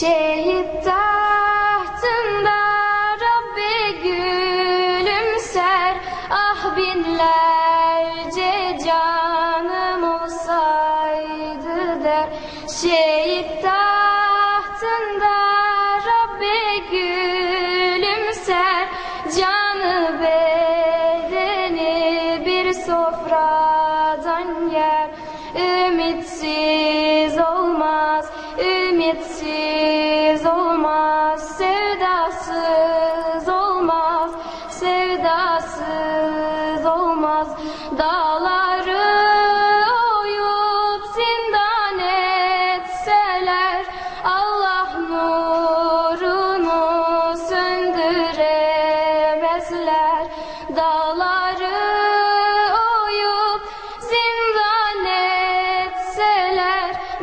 Şehit tahtında Rabbi gülümser. Ah binlerce canım olsaydı der. Şehit tahtında Rabbi gülümser. Canı bedeni bir sofradan yer. Ümitsiz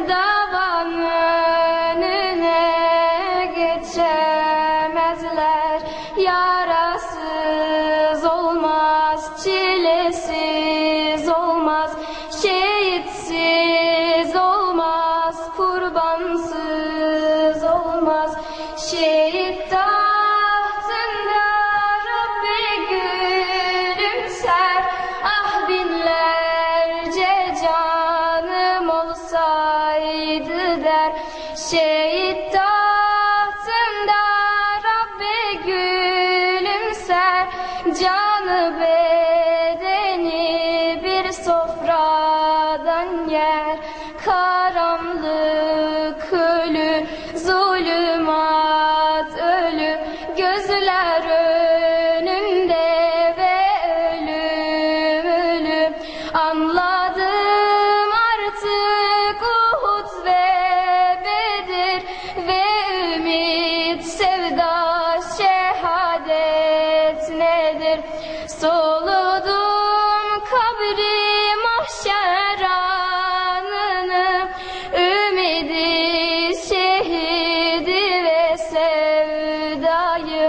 etseler Davan önüne geçemezler. Yarasız olsaydı der Şehit tahtında Rabbi gülümser Canı bedeni bir sofradan yer. Karanlık Soludum kabri mahşer anını Ümidi şehidi ve sevdayı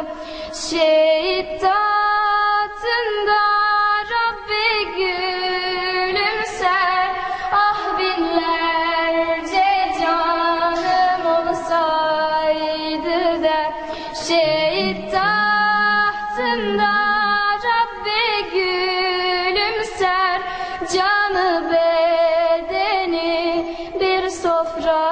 Şehit tahtında Rabbi gülümser Ah binlerce canım olsaydı da Şehit tahtında dobrze.